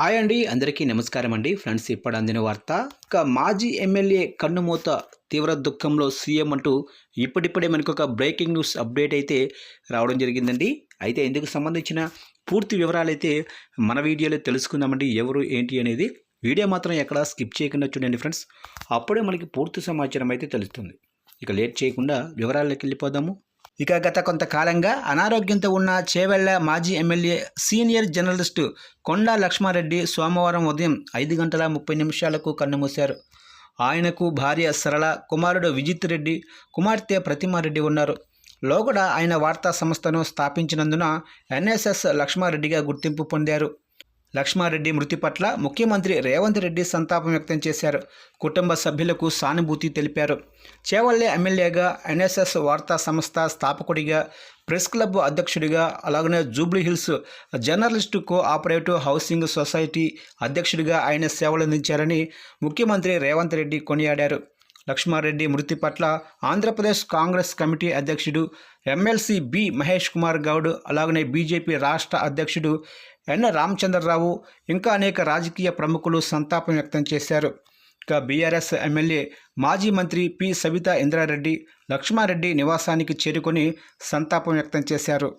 Hi అండి అందరికీ నమస్కారం అండి. ఫ్రెండ్స్ ఇప్పుడు అందిన వార్త ఇక మాజీ ఎమ్మెల్యే కన్నుమూత తీవ్ర దుఃఖంలో సీఎం అంటూ ఇప్పుడిప్పుడే మనకు ఒక బ్రేకింగ్ న్యూస్ అప్డేట్ అయితే రావడం జరిగిందండి. అయితే ఇందుకు సంబంధించిన పూర్తి వివరాలు అయితే మన వీడియోలో తెలుసుకుందామండి ఎవరు ఏంటి అనేది. వీడియో మాత్రం ఎక్కడ స్కిప్ చేయకుండా చూడండి ఫ్రెండ్స్. అప్పుడే మనకి పూర్తి సమాచారం అయితే తెలుస్తుంది. ఇక లేట్ చేయకుండా వివరాల్లోకి వెళ్ళిపోదాము. ఇక గత కొంతకాలంగా అనారోగ్యంతో ఉన్న చేవెళ్ళ మాజీ MLA senior journalist Konda Lakshma Reddy సోమవారం ఉదయం ఐదు గంటల ముప్పై నిమిషాలకు కన్నుమూశారు. ఆయనకు భార్య సరళ కుమారుడు విజిత్ రెడ్డి కుమార్తె ప్రతిమారెడ్డి ఉన్నారు. లోగడ ఆయన వార్తా సంస్థను స్థాపించినందున ఎన్ఎస్ఎస్ లక్ష్మారెడ్డిగా గుర్తింపు పొందారు. లక్ష్మారెడ్డి మృతి పట్ల ముఖ్యమంత్రి రేవంత్ రెడ్డి సంతాపం వ్యక్తం చేశారు. కుటుంబ సభ్యులకు సానుభూతి తెలిపారు. చేవల్లె ఎమ్మెల్యేగా ఎన్ఎస్ఎస్ వార్తా సంస్థ స్థాపకుడిగా ప్రెస్ క్లబ్ అధ్యక్షుడిగా అలాగనే Jubilee Hills journalist cooperative housing society అధ్యక్షుడిగా ఆయన సేవలందించారని ముఖ్యమంత్రి రేవంత్ రెడ్డి కొనియాడారు. లక్ష్మారెడ్డి మృతి పట్ల ఆంధ్రప్రదేశ్ కాంగ్రెస్ కమిటీ అధ్యక్షుడు ఎమ్మెల్సీ బి మహేష్ కుమార్ గౌడ్ అలాగనే బీజేపీ రాష్ట్ర అధ్యక్షుడు ఎన్ రామచంద్రరావు ఇంకా అనేక రాజకీయ ప్రముఖులు సంతాపం వ్యక్తం చేశారు. ఇక బీఆర్ఎస్ ఎమ్మెల్యే మాజీ మంత్రి పి సవితా ఇంద్రారెడ్డి లక్ష్మారెడ్డి నివాసానికి చేరుకొని సంతాపం వ్యక్తం చేశారు.